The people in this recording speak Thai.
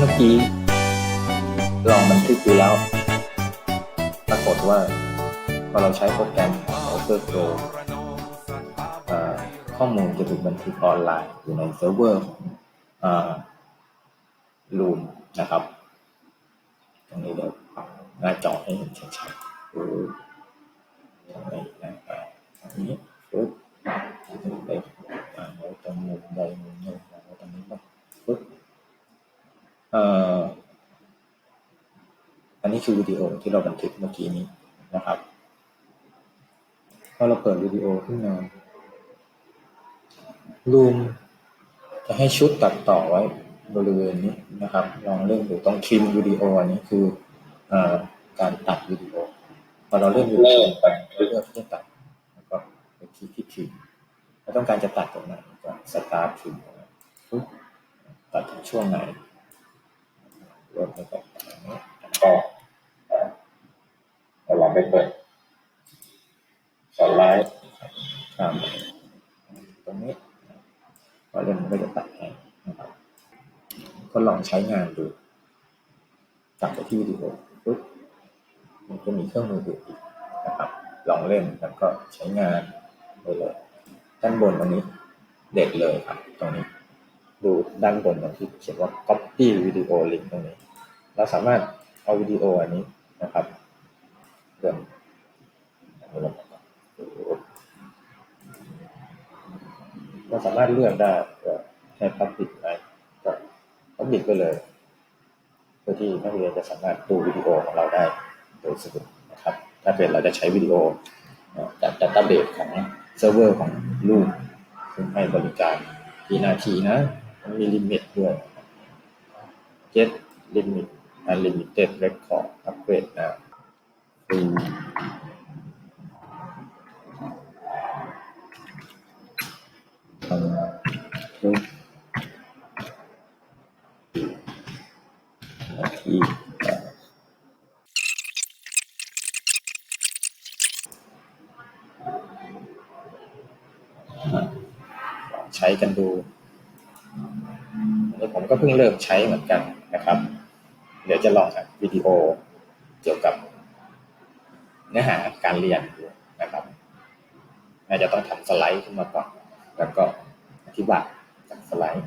มื่อกี้ลองบันทึกดูแล้ว ปรากฏว่าพอเราใช้โปรแกรมของ Outer Pro เอ่อข้อมูลจะถูกบันทึกออนไลน์อยู่ในเซิร์ฟเวอร์ของลูนนะครับ ตรงนี้เดี๋ยวปรับหน้าจอให้เห็นชัดๆดูตรงนี้นะครับตรงนี้ปึ๊บไปอ่าไว้ตรงมุมใดมุมหนึ่งไว้ตรงนี้บ้างปึ๊บเอ่ออั นนี้คือวิดีโอที่เราบันทึกเมื่อกี้นี้นะครับพอเราเปิดวิดีโอขึ้นมาลูมจะให้ชุดตัดต่อไว้บริเวณนี้นะครับ ลองเล่นดูต้องทริมวิดีโออันนี้คืออการตัดวิดีโอพอเราเล่นวิดีโอไปเราเลือกที่ตัดแล้วก็ไปคลิกที่ทริมเราต้องการจะตัดตรงไหนก็สตาร์ททริมตัดถึงช่วงไหนริ่มไปตัดตรงนี้ก็เอ่อเราลอง ไปเปิดสไลด์ข้ามตรงนี้พอเล่มันก็จะตัดให้นะครับก็ลองใช้งานดูกลับไปที่วิดีโอปุ๊บมันก็มีเครื่องมืออื่นอีกนะครับ ลองเล่นแล้วก็ใช้งานไปเลยด้านบนตรงนี้เด็ดเลยครับ ตรงนี้ ดูด้านบนตรงที่เขียนว่า copy video link ตรงนี้ เราสามารถเอาวิดีโออันนี้นะครับ เริ่อาลงก่อนเราสามารถเลือกได้ให้ public ไหมก็ public ไปเลยเพื่อที่นักเรียนจะสามารถดูวิดีโอของเราได้โดยสะดวกนะครับ ถ้าเป็นเราจะใช้วิดีโอเอ่อจากดัตต้าเบสของเซิร์ฟเวอร์ของลูกซึ่งให้บริการกี่นาทีนะ มันมีลิมิตด้วย get limit unlimited record upgrade นะ ใช้กันดูนี่ผมก็เพิ่งเริ่มใช้เหมือนกันนะครับ เดี๋ยวจะลองอัดวิดีโอเกี่ยวกับ เนื้อหาการเรียนนะครับน่าจะต้องทำสไลด์ขึ้นมาก่อน แล้วก็อธิบายจากสไลด์